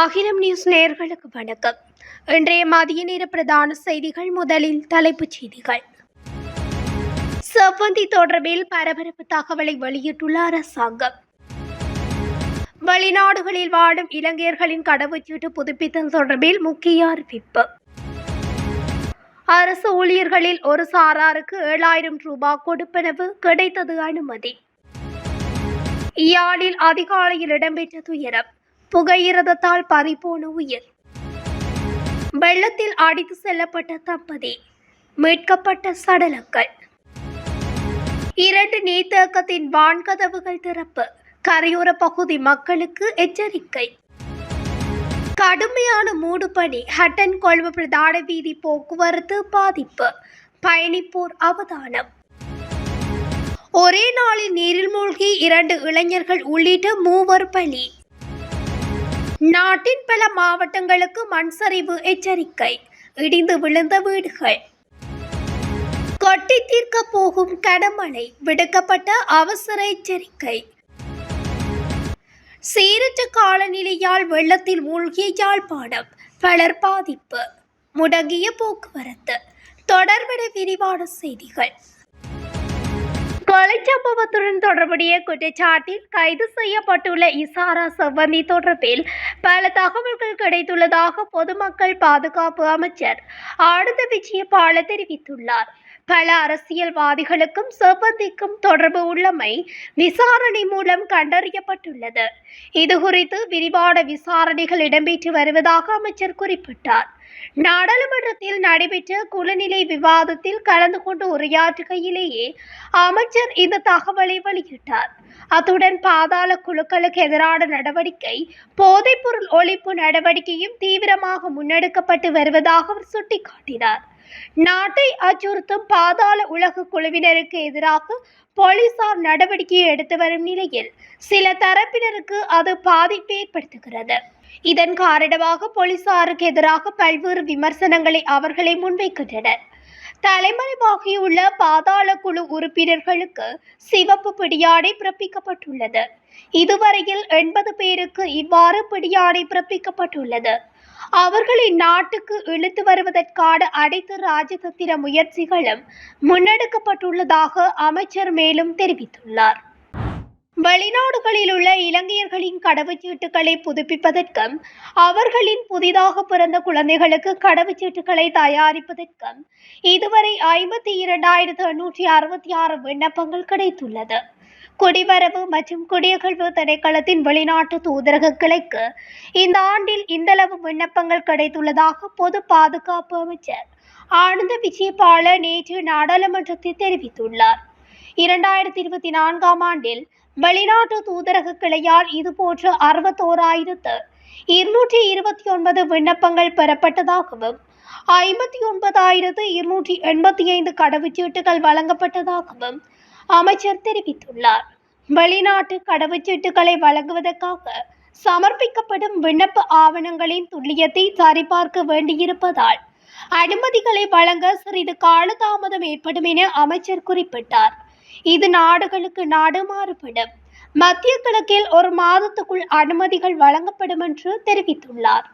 அகிலம் நியூஸ் நேயர்களுக்கு வணக்கம். இன்றைய மதிய நேர பிரதான செய்திகள் முதலில் தலைப்புச் செய்திகள். செவ்வந்தி தொடர்பில் பரபரப்பு தகவலை வெளியிட்டுள்ள அரசாங்கம். வெளிநாடுகளில் வாழும் இலங்கையர்களின் கடவுச்சீட்டு புதுப்பித்தல் தொடர்பில் முக்கிய அறிவிப்பு. அரசு ஊழியர்களில் ஒரு சாராருக்கு ஏழாயிரம் ரூபாய் கொடுப்பனவு கிடைத்தது அனுமதி. யாழில் அதிகாலையில் இடம்பெற்ற துயரம். புகையிரதத்தால் பறிபோன உயிர். வெள்ளத்தில் அடித்து செல்லப்பட்ட தம்பதி மீட்கப்பட்ட சடலங்கள். இரண்டு நீர்த்தேக்கத்தின் வான்கதவுகள் திறப்பு கரையோர பகுதி மக்களுக்கு எச்சரிக்கை. கடுமையான மூடுபனி ஹட்டன் கொழும்பு பிரதான வீதி போக்குவரத்து பாதிப்பு பயணிப்போர் அவதானம். ஒரே நாளில் நீரில் மூழ்கி இரண்டு இளைஞர்கள் உள்ளிட்ட மூவர் பலி. நாட்டின் பல மாவட்டங்களுக்கு மண் சரிவு எச்சரிக்கை. இடிந்து விழுந்த வீடுகள். கொட்டி தீர்க்க போகும் கடமழை விடுக்கப்பட்ட அவசர எச்சரிக்கை. சீரற்ற காலநிலையால் வெள்ளத்தில் மூழ்கிய யாழ்ப்பாணம். பலர் பாதிப்பு. முடங்கிய போக்குவரத்து. தொடர்பட விரிவான செய்திகள். கொலை சம்பவத்துடன் தொடர்புடைய குற்றச்சாட்டில் கைது செய்யப்பட்டுள்ள இசாரா செவ்வந்தி தொடர்பில் பல தகவல்கள் கிடைத்துள்ளதாக பொதுமக்கள் பாதுகாப்பு அமைச்சர் ஆனந்த விஜயபால தெரிவித்துள்ளார். பல அரசியல்வாதிகளுக்கும் செவ்வந்திக்கும் தொடர்பு உள்ளமை விசாரணை மூலம் கண்டறியப்பட்டுள்ளது. இதுகுறித்து விரிவான விசாரணைகள் இடம்பெற்று வருவதாக அமைச்சர் குறிப்பிட்டார். நாடாளுமன்றத்தில் நடைபெற்ற குலநிலை விவாதத்தில் கலந்து கொண்டு உரையாற்றுகையிலேயே அமைச்சர் இந்த தகவலை வெளியிட்டார். அத்துடன் பாதாள குழுக்களுக்கு எதிரான நடவடிக்கை போதைப்பொருள் ஒழிப்பு நடவடிக்கையும் தீவிரமாக முன்னெடுக்கப்பட்டு வருவதாக அவர் சுட்டிக்காட்டினார். நாட்டை அச்சுறுத்தும் பாதாள உலக குழுவினருக்கு எதிராக போலீசார் நடவடிக்கை எடுத்து வரும் நிலையில் சில தரப்பினருக்கு அது பாதிப்பை ஏற்படுத்துகிறது. இதன் காரணமாக போலீசாருக்கு எதிராக பல்வேறு விமர்சனங்களை அவர்களை முன்வைக்கின்றனர். தலைமறைவாகியுள்ள பாதாள குழு உறுப்பினர்களுக்கு சிவப்பு பிடியாடை பிறப்பிக்கப்பட்டுள்ளது. இதுவரையில் எண்பது பேருக்கு இவ்வாறு பிடியாடை பிறப்பிக்கப்பட்டுள்ளது. அவர்களை நாட்டுக்கு இழுத்து வருவதற்கான அனைத்து ராஜதந்திர முயற்சிகளும் முன்னெடுக்கப்பட்டுள்ளதாக அமைச்சர் மேலும் தெரிவித்துள்ளார். வெளிநாடுகளில் உள்ள இலங்கையர்களின் கடவுச்சீட்டுகளை புதுப்பிப்பதற்கும் அவர்களின் புதிதாக பிறந்த குழந்தைகளுக்கு கடவுச்சீட்டுகளை தயாரிப்பதற்கும் இதுவரை ஐம்பத்தி இரண்டாயிரத்து எண்ணூற்றி அறுபத்தி ஆறு விண்ணப்பங்கள் கிடைத்துள்ளது. குடிவரவு மற்றும் குடியகழ்வு திணைக்களத்தின் வெளிநாட்டு தூதரக கிளைக்கு இந்த ஆண்டில் இந்தளவு விண்ணப்பங்கள் கிடைத்துள்ளதாக பொது பாதுகாப்பு அமைச்சர் ஆனந்த விஜயபால நேற்று நாடாளுமன்றத்தில் தெரிவித்துள்ளார். இரண்டாயிரத்தி இருபத்தி நான்காம் ஆண்டில் வெளிநாட்டு தூதரக கிளையால் இதுபோன்று அறுபத்தோராயிரத்து இருநூற்றி இருபத்தி ஒன்பது விண்ணப்பங்கள் பெறப்பட்டதாகவும் ஐம்பத்தி ஒன்பதாயிரத்து இருநூற்றி எண்பத்தி ஐந்து கடவுச்சீட்டுகள் வழங்கப்பட்டதாகவும் அமைச்சர் தெரிவித்துள்ளார். வெளிநாட்டு கடவுச்சீட்டுகளை வழங்குவதற்காக சமர்ப்பிக்கப்படும் விண்ணப்ப ஆவணங்களின் துல்லியத்தை சரிபார்க்க வேண்டியிருப்பதால் அனுமதிகளை வழங்க சிறிது காலதாமதம் ஏற்படும் என அமைச்சர் குறிப்பிட்டார். இது நாடுகளுக்கு நாடு மாறுபடும். மத்திய கிழக்கில் ஒரு மாதத்துக்குள் அனுமதிகள் வழங்கப்படும் என்று தெரிவித்துள்ளார்.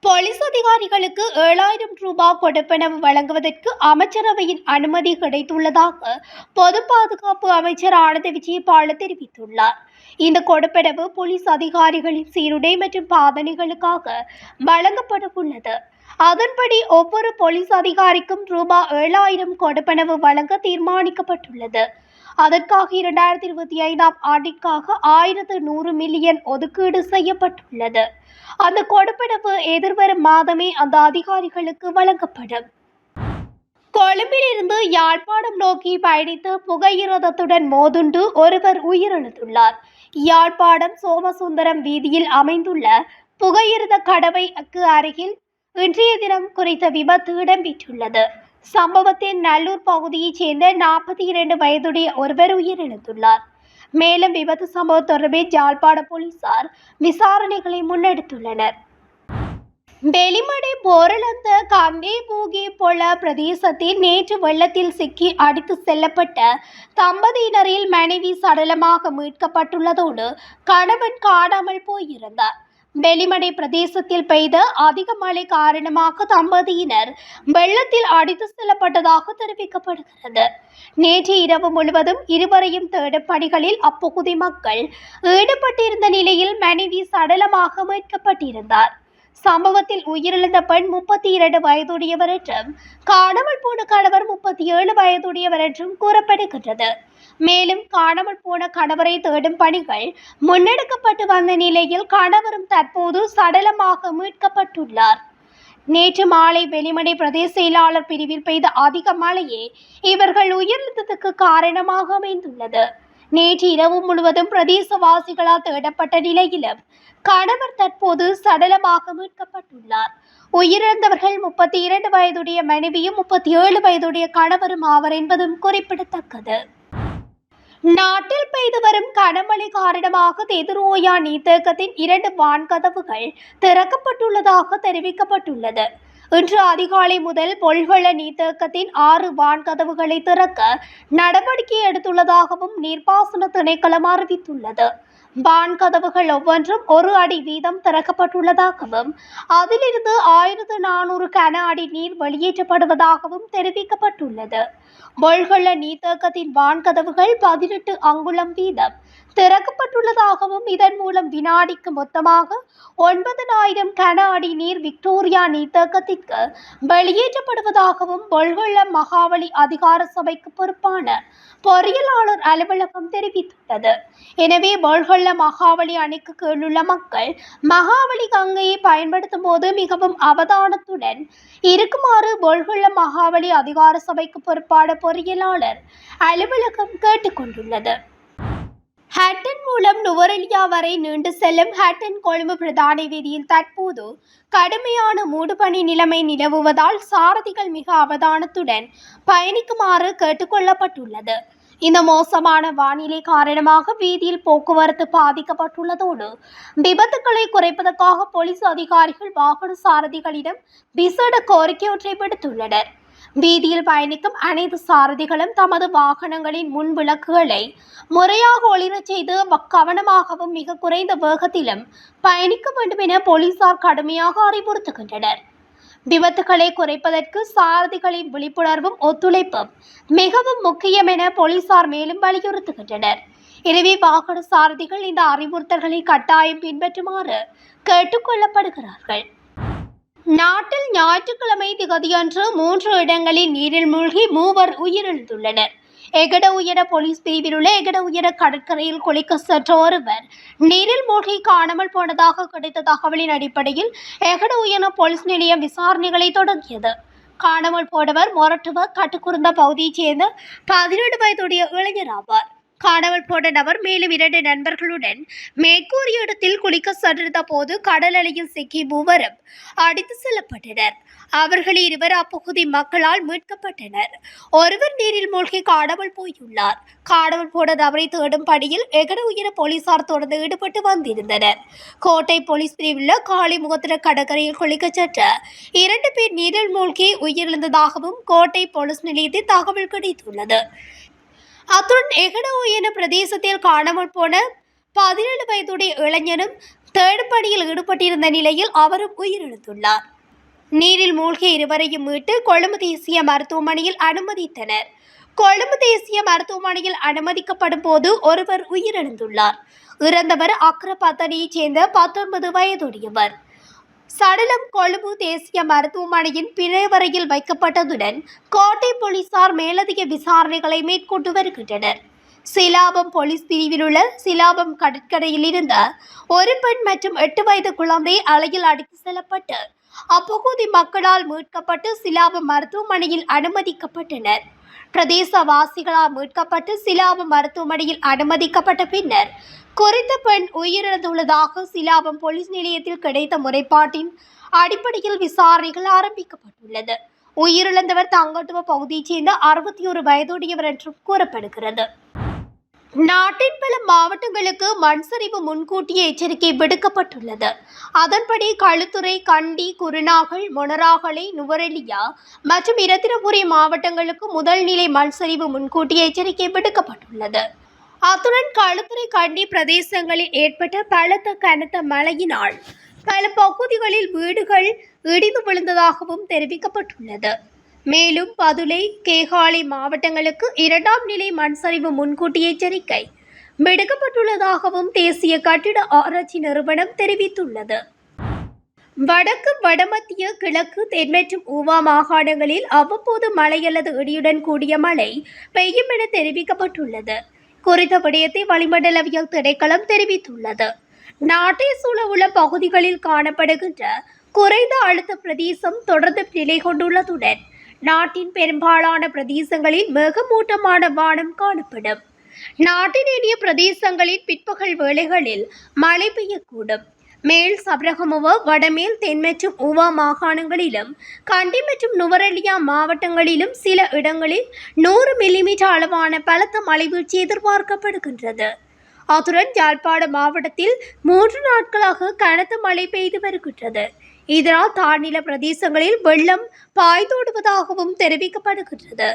போலீஸ் அதிகாரிகளுக்கு ஏழாயிரம் ரூபாய் கொடுப்பனவு வழங்குவதற்கு அமைச்சரவையின் அனுமதி கிடைத்துள்ளதாக பொது பாதுகாப்பு அமைச்சர் ஆனந்த விஜயபால தெரிவித்துள்ளார். இந்த கொடுப்பனவு போலீஸ் அதிகாரிகளின் சீருடை மற்றும் பாதனைகளுக்காக வழங்கப்பட உள்ளது அதன்படி ஒவ்வொரு போலீஸ் அதிகாரிக்கும் ரூபாய் ஏழாயிரம் கொடுப்பனவு வழங்க தீர்மானிக்கப்பட்டுள்ளது. அதற்காக இரண்டாயிரத்தி இருபத்தி ஐந்தாம் ஆண்டிற்காக ஆயிரத்து நூறு மில்லியன் ஒதுக்கீடு செய்யப்பட்டுள்ளது. அந்த கொடுப்பனவு எதிர்வரும் மாதமே அந்த அதிகாரிகளுக்கு வழங்கப்படும். கொழும்பிலிருந்து யாழ்ப்பாணம் நோக்கி பயணித்து புகையிரதத்துடன் மோதுண்டு ஒருவர் உயிரிழந்துள்ளார். யாழ்ப்பாணம் சோமசுந்தரம் வீதியில் அமைந்துள்ள புகையிரத கடவைக்கு அருகில் இன்றைய தினம் குறித்த விபத்து இடம்பெற்றுள்ளது. சம்பவத்தில் நல்லூர் பகுதியைச் சேர்ந்த நாற்பத்தி இரண்டு வயதுடைய ஒருவர் உயிரிழந்துள்ளார். மேலும் விபத்து சம்பவம் தொடர்பில் ஜாழ்ப்பாண போலீசார் விசாரணைகளை முன்னெடுத்துள்ளனர். வெளிமடை போரளந்த கந்தே பூகி பொல பிரதேசத்தில் நேற்று வெள்ளத்தில் சிக்கி அடித்து செல்லப்பட்ட தம்பதியினரில் மனைவி சடலமாக மீட்கப்பட்டுள்ளதோடு கணவன் காணாமல் போயிருந்தார். வெளிமடை பிரதேசத்தில் பெய்த அதிக மழை காரணமாக தம்பதியினர் வெள்ளத்தில் அடித்து செல்லப்பட்டதாக தெரிவிக்கப்படுகிறது. நேற்று இரவு முழுவதும் இருவரையும் தேடும் பணிகளில் அப்பகுதி மக்கள் ஈடுபட்டிருந்த நிலையில் மனைவி சடலமாக மீட்கப்பட்டிருந்தார். சம்பவத்தில் உயிரிழந்த பெண் முப்பத்தி இரண்டு வயதுடையவர் என்றும் காணாமல் போன கணவர் முப்பத்தி ஏழு வயதுடையவர் என்றும் கூறப்படுகின்றது. மேலும் காணாமல் போன கணவரை தேடும் பணிகள் முன்னெடுக்கப்பட்டு வந்த நிலையில் கணவரும் தற்போது சடலமாக மீட்கப்பட்டுள்ளார். நேற்று மாலை வெளிமடை பிரதேச செயலாளர் பிரிவில் பெய்த அதிக மழையே இவர்கள் உயிரிழந்ததுக்கு காரணமாக அமைந்துள்ளது. நேற்று இரவு முழுவதும் பிரதேசவாசிகளால் தேடப்பட்ட நிலையிலும் கணவர் தற்போது சடலமாக மீட்கப்பட்டுள்ளார். உயிரிழந்தவர்கள் முப்பத்தி இரண்டு வயதுடைய மனைவியும் முப்பத்தி ஏழு வயதுடைய கணவரும் ஆவர் என்பதும் குறிப்பிடத்தக்கது. நாட்டில் பெய்து வரும் கனமழை காரணமாக தெதுரோயா நீர்த்தேக்கத்தின் இரண்டு வான்கதவுகள் திறக்கப்பட்டுள்ளதாக தெரிவிக்கப்பட்டுள்ளது. இன்று அதிகாலை முதல் பொல்வள நீர்த்தேக்கத்தின் ஆறு வான்கதவுகளை திறக்க நடவடிக்கை எடுத்துள்ளதாகவும் நீர்ப்பாசன திணைக்களம் அறிவித்துள்ளது. வான்கதவுகள் ஒவ்வொன்றும் ஒரு அடி வீதம் திறக்கப்பட்டுள்ளதாகவும் அதிலிருந்து ஆயிரத்து நானூறு கன அடி நீர் வெளியேற்றப்படுவதாகவும் தெரிவிக்கப்பட்டுள்ளது. மொழ்கள நீர்த்தேக்கத்தின் வான்கதவுகள் பதினெட்டு அங்குலம் வீதம் திறக்கப்பட்டுள்ளதாகவும் இதன் மூலம் வினாடிக்கு மொத்தமாக ஒன்பதனாயிரம் கன அடி நீர் விக்டோரியா நீர்த்தேக்கத்திற்கு வெளியேற்றப்படுவதாகவும் பொல்கொள்ள மகாவலி அதிகார சபைக்கு பொறுப்பான பொறியியலாளர் அலுவலகம் தெரிவித்துள்ளது. எனவே பொல்கொள்ள மகாவலி அணைக்கு கீழுள்ள மக்கள் மகாவலி கங்கையை பயன்படுத்தும் போது மிகவும் அவதானத்துடன் இருக்குமாறு பொல்குள்ள மகாவலி அதிகார சபைக்கு பொறுப்பான பொறியியலாளர் அலுவலகம் கேட்டுக்கொண்டுள்ளது. ஹட்டன் மூலம் நுவரெலியா வரை நீண்டு செல்லும் ஹட்டன் கொழும்பு பிரதான வீதியில் தற்போது கடுமையான மூடுபனி நிலைமை நிலவுவதால் சாரதிகள் மிக அவதானத்துடன் பயணிக்குமாறு கேட்டுக்கொள்ளப்பட்டுள்ளது. இந்த மோசமான வானிலை காரணமாக வீதியில் போக்குவரத்து பாதிக்கப்பட்டுள்ளதோடு விபத்துக்களை குறைப்பதற்காக போலீஸ் அதிகாரிகள் வாகன சாரதிகளிடம் விசேட கோரிக்கையொன்றை விடுத்துள்ளனர். வீதியில் பயணிக்கும் அனைத்து சாரதிகளும் தமது வாகனங்களின் முன் விளக்குகளை முறையாக ஒளிரச் செய்து வ- கவனமாகவும் மிக குறைந்த வேகத்திலும் பயணிக்க வேண்டும் என போலீசார் கடுமையாக அறிவுறுத்துகின்றனர். விபத்துகளை குறைப்பதற்கு சாரதிகளின் விழிப்புணர்வும் ஒத்துழைப்பும் மிகவும் முக்கியம் என போலீசார் மேலும் வலியுறுத்துகின்றனர். எனவே வாகன சாரதிகள் இந்த அறிவுறுத்தல்களை கட்டாயம் பின்பற்றுமாறு கேட்டுக்கொள்ளப்படுகிறார்கள் நாட்டில் ஞாயிற்றுக்கிழமை திகதியன்று மூன்று இடங்களில் நீரில் மூழ்கி மூவர் உயிரிழந்துள்ளனர். எகட உயர போலீஸ் பிரிவில் உள்ள எகட உயர கடற்கரையில் குளிக்க சென்ற ஒருவர் நீரில் மூழ்கி காணாமல் போனதாக கிடைத்த தகவலின் அடிப்படையில் எகட உயர போலீஸ் நிலையம் விசாரணைகளை தொடங்கியது. காணாமல் போனவர் மொரட்டுவர் கட்டுக்குறுந்த பகுதியைச் சேர்ந்த பதினெட்டு வயதுடைய இளைஞர் ஆவார். காணாமல் போன நபர் மேலும் இரண்டு நண்பர்களுடன் மேற்கூறிய இடத்தில் குளிக்க சென்றிருந்த போது கடல் அலையில் சிக்கி மூவரும் அடித்து செல்லப்பட்டனர். அவர்கள் இருவர் அப்பகுதி மக்களால் மீட்கப்பட்டனர். ஒருவர் நீரில் மூழ்கி காணாமல் போயுள்ளார். காணாமல் போன நபரை தேடும் பணியில் எகட உயர போலீசார் தொடர்ந்து ஈடுபட்டு வந்திருந்தனர். கோட்டை போலீஸ் பிரிவில் காளிமுகத்திர கடற்கரையில் குளிக்கச் சென்ற இரண்டு பேர் நீரில் மூழ்கி உயிரிழந்ததாகவும் கோட்டை போலீஸ் நிலையத்தில் தகவல் கிடைத்துள்ளது. அத்துடன் எகடோ என பிரதேசத்தில் காணாமல் போன பதினேழு வயதுடைய இளைஞனும் தேடும் பணியில் ஈடுபட்டிருந்த நிலையில் அவரும் உயிரிழந்துள்ளார். நீரில் மூழ்கிய இருவரையும் மீட்டு கொழும்பு தேசிய மருத்துவமனையில் அனுமதித்தனர். கொழும்பு தேசிய மருத்துவமனையில் அனுமதிக்கப்படும் போது ஒருவர் உயிரிழந்துள்ளார். இறந்தவர் அக்ரபத்தனையைச் சேர்ந்த பத்தொன்பது வயதுடையவர். சடலம் கொழும்பு தேசிய மருத்துவமனையின் பிணைவரையில் வைக்கப்பட்டதுடன் கோட்டை போலீசார் மேலதிக விசாரணைகளை மேற்கொண்டு வருகின்றனர். சிலாபம் போலீஸ் பிரிவில் உள்ள சிலாபம் கடற்கரையில் இருந்த ஒரு பெண் மற்றும் எட்டு வயது குழந்தை அலையில் அடித்து செல்லப்பட்டு அப்பகுதி மக்களால் மீட்கப்பட்டு சிலாப மருத்துவமனையில் அனுமதிக்கப்பட்டனர். பிரதேசவாசிகளால் மீட்கப்பட்டு சிலாபம் மருத்துவமனையில் அனுமதிக்கப்பட்ட பின்னர் குறித்த பெண் உயிரிழந்துள்ளதாக சிலாபம் போலீஸ் நிலையத்தில் கிடைத்த முறைப்பாட்டின் அடிப்படையில் விசாரணைகள் ஆரம்பிக்கப்பட்டுள்ளது. உயிரிழந்தவர் தங்கட்டுவ பகுதியைச் சேர்ந்த அறுபத்தி ஒரு வயதுடையவர் என்றும் கூறப்படுகிறது. நாட்டின் பல மாவட்டங்களுக்கு மண் சரிவு முன்கூட்டிய எச்சரிக்கை விடுக்கப்பட்டுள்ளது. அதன்படி களுத்துறை கண்டி குருநாகல் மொனராகலை நுவரெலியா மற்றும் இரத்திரபுரி மாவட்டங்களுக்கு முதல் நிலை மண் சரிவு முன்கூட்டிய எச்சரிக்கை விடுக்கப்பட்டுள்ளது. அத்துடன் களுத்துறை கண்டி பிரதேசங்களில் ஏற்பட்ட பலத்த கனத்த மழையினால் பல பகுதிகளில் வீடுகள் இடிந்து விழுந்ததாகவும் தெரிவிக்கப்பட்டுள்ளது. மேலும் பதுளை கேகாலை மாவட்டங்களுக்கு இரண்டாம் நிலை மண் சரிவு முன்கூட்டி எச்சரிக்கை. விடுக்கப்பட்டுள்ளதாகவும் தேசிய கட்டிட ஆராய்ச்சி நிறுவனம் தெரிவித்துள்ளது. வடக்கு வடமத்திய கிழக்கு தென் மற்றும் ஊவா மாகாணங்களில் அவ்வப்போது மழை அல்லது இடியுடன் கூடிய மழை பெய்யும் என தெரிவிக்கப்பட்டுள்ளது. குறித்த விடயத்தை வளிமண்டலவியல் திணைக்களம் தெரிவித்துள்ளது. நாட்டை சூழ உள்ள பகுதிகளில் காணப்படுகின்ற குறைந்த அழுத்த பிரதேசம் தொடர்ந்து நிலை கொண்டுள்ளதுடன் நாட்டின் பெரும்பாலான பிரதேசங்களில் மேகமூட்டமான வானம் காணப்படும். நாட்டின் இனிய பிரதேசங்களின் பிற்பகல் வேளைகளில் மழை பெய்யக்கூடும். மேல் சபரகமுவ வடமேல் தென் மற்றும் உவா மாகாணங்களிலும் கண்டி மற்றும் நுவரெலியா மாவட்டங்களிலும் சில இடங்களில் நூறு மில்லிமீட்டர் அளவான பலத்த மழைவீழ்ச்சி எதிர்பார்க்கப்படுகின்றது. அத்துடன் யாழ்ப்பாண மாவட்டத்தில் மூன்று நாட்களாக கனத்த மழை பெய்து வருகின்றது. இதனால் தாழ்நில பிரதேசங்களில் வெள்ளம் பாய்ந்தோடுவதாகவும் தெரிவிக்கப்படுகின்றது.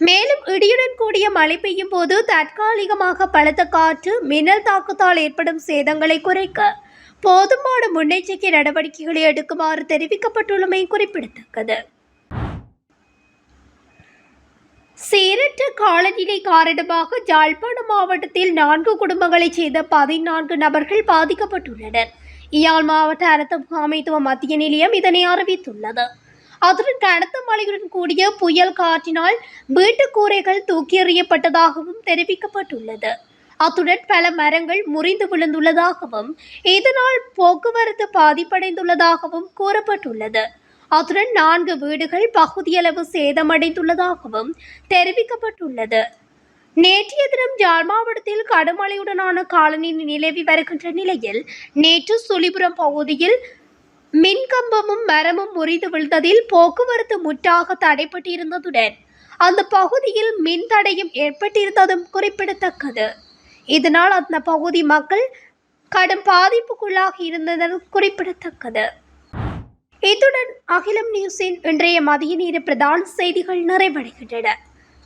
மேலும் இடியுடன் கூடிய மழை பெய்யும் போது தற்காலிகமாக பலத்த காற்று மின்னல் தாக்கத்தால் ஏற்படும் சேதங்களை குறைக்க போதுமான முன்னெச்சரிக்கை நடவடிக்கைகளை எடுக்குமாறு தெரிவிக்கப்பட்டுள்ளமை குறிப்பிடத்தக்கது. சீரற்ற காலநிலை காரணமாக ஜாழ்ப்பாணம் மாவட்டத்தில் நான்கு குடும்பங்களைச் சேர்ந்த பதினான்கு நபர்கள் பாதிக்கப்பட்டுள்ளனர். இயாழ் மாவட்ட அரச முகாமைத்துவ மத்திய நிலையம் இதனை அறிவித்துள்ளது. அதுடன் கனத்த மழையுடன் கூடிய புயல் காற்றினால் வீட்டுக்கூரைகள் தூக்கி எறியப்பட்டதாகவும் தெரிவிக்கப்பட்டுள்ளது. அத்துடன் பல மரங்கள் முறிந்து விழுந்துள்ளதாகவும் இதனால் போக்குவரத்து பாதிப்படைந்துள்ளதாகவும் கூறப்பட்டுள்ளது. அத்துடன் நான்கு வீடுகள் பகுதியளவு சேதமடைந்துள்ளதாகவும் தெரிவிக்கப்பட்டுள்ளது. நேற்றைய தினம் யாழ் மாவட்டத்தில் கடுமழையுடனான காலநிலை நிலவி வருகின்ற நிலையில் நேற்று சுழிபுரம் பகுதியில் மின்கம்பமும் மரமும் முறிந்து விழுந்ததில் போக்குவரத்து முற்றாக தடைப்பட்டிருந்ததுடன் அந்த பகுதியில் மின் தடையும் ஏற்பட்டிருந்ததும் குறிப்பிடத்தக்கது. இதனால் அந்த பகுதி மக்கள் கடும் பாதிப்புக்குள்ளாகி இருந்ததும் குறிப்பிடத்தக்கது. இத்துடன் அகிலம் நியூஸின் இன்றைய மதிய நேர பிரதான செய்திகள் நிறைவடைகின்றன.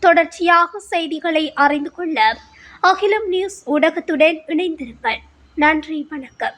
தொடர்ச்சியாக செய்திகளை அறிந்து கொள்ள அகிலம் நியூஸ் ஊடகத்துடன் இணைந்திருங்கள். நன்றி வணக்கம்.